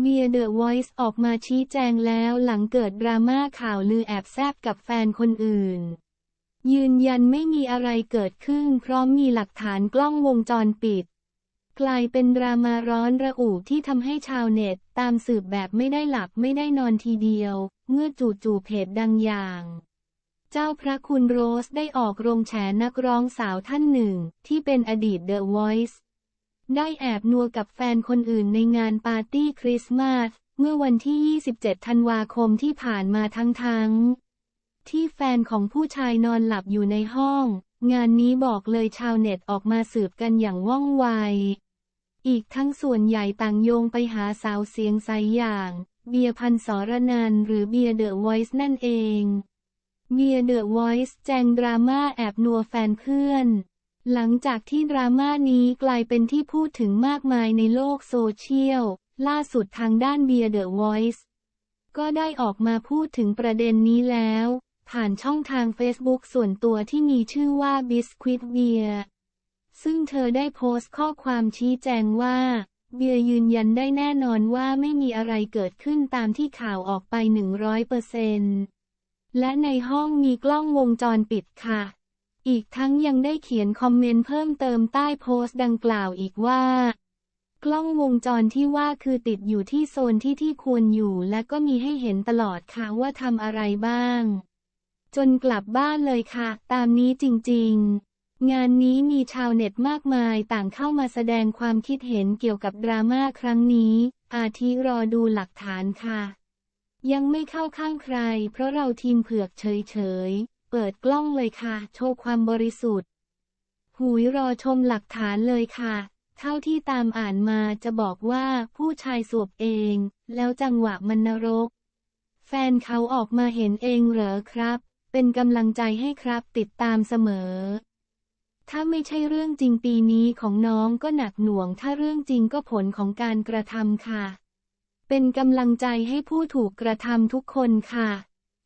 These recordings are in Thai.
เมียเดอะวอยซ์ออกมาชี้แจงแล้วหลังเกิดดราม่าข่าวลือแอบแซบกับแฟนคนอื่น ยืนยันไม่มีอะไรเกิดขึ้นเพร้อมมีหลักฐานกล้องวงจรปิด กลายเป็นดราม่าร้อนระอุที่ทำให้ชาวเน็ตตามสืบแบบไม่ได้หลับไม่ได้นอนทีเดียว เมื่อจู่ๆเพจดังอย่าง เจ้าพระคุณโรสได้ออกโรงแฉนักร้องสาวท่านหนึ่ง ที่เป็นอดีตเดอะวอยซ์ ได้แอบนัวกับแฟนคนอื่นในงานปาร์ตี้คริสต์มาส เมื่อวันที่ 27 ธันวาคมที่ผ่านมาทั้งๆที่แฟนของผู้ชายนอนหลับอยู่ในห้อง งานนี้บอกเลยชาวเน็ตออกมาสืบกันอย่างว่องไว อีกทั้งส่วนใหญ่ต่างโยงไปหาสาวเสียงใสอย่าง เบียร์พันสรนันหรือเบียร์เดอะวอยซ์นั่นเอง เบียร์เดอะวอยซ์แจงดราม่าแอบนัวแฟนเพื่อน หลังจากที่ดราม่านี้กลายเป็นที่พูดถึงมากมายในโลกโซเชียล ล่าสุดทางด้านเบียร์เดอะวอยซ์ก็ได้ออกมาพูดถึงประเด็นนี้แล้ว ผ่านช่องทาง Facebook ส่วนตัวที่มีชื่อว่า Biscuit Beer ซึ่งเธอได้โพสต์ข้อความชี้แจงว่า เบียร์ยืนยันได้แน่นอนว่าไม่มีอะไรเกิดขึ้นตามที่ข่าวออกไป 100%และในห้องมีกล้องวงจรปิดค่ะ อีกทั้งยังได้เขียนคอมเมนต์เพิ่มเติมใต้โพสต์ดังกล่าวอีกว่า กล้องวงจรที่ว่าคือติดอยู่ที่โซนที่ที่ควรอยู่และก็มีให้เห็นตลอดค่ะว่าทำอะไรบ้าง จนกลับบ้านเลยค่ะ ตามนี้จริง ๆ งานนี้มีชาวเน็ตมากมายต่างเข้ามาแสดงความคิดเห็นเกี่ยวกับดราม่าครั้งนี้ อาทิรอดูหลักฐานค่ะ ยังไม่เข้าข้างใคร เพราะเราทีมเผือกเฉยๆ เปิดกล้องเลยค่ะ โชว์ความบริสุทธิ์หุยรอชมหลักฐานเลยค่ะ เท่าที่ตามอ่านมาจะบอกว่าผู้ชายสวบเอง แล้วจังหวะมันนรก แฟนเขาออกมาเห็นเองเหรอครับ เป็นกำลังใจให้ครับติดตามเสมอ ถ้าไม่ใช่เรื่องจริงปีนี้ของน้องก็หนักหน่วง ถ้าเรื่องจริงก็ผลของการกระทำค่ะ เป็นกำลังใจให้ผู้ถูกกระทำทุกคนค่ะ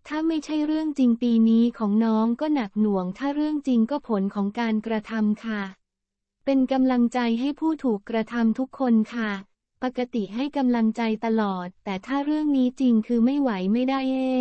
ถ้าไม่ใช่เรื่องจริงปีนี้ของน้องก็หนักหน่วง ถ้าเรื่องจริงก็ผลของการกระทำค่ะ เป็นกำลังใจให้ผู้ถูกกระทำทุกคนค่ะ ปกติให้กำลังใจตลอด แต่ถ้าเรื่องนี้จริงคือไม่ไหวไม่ได้เอ้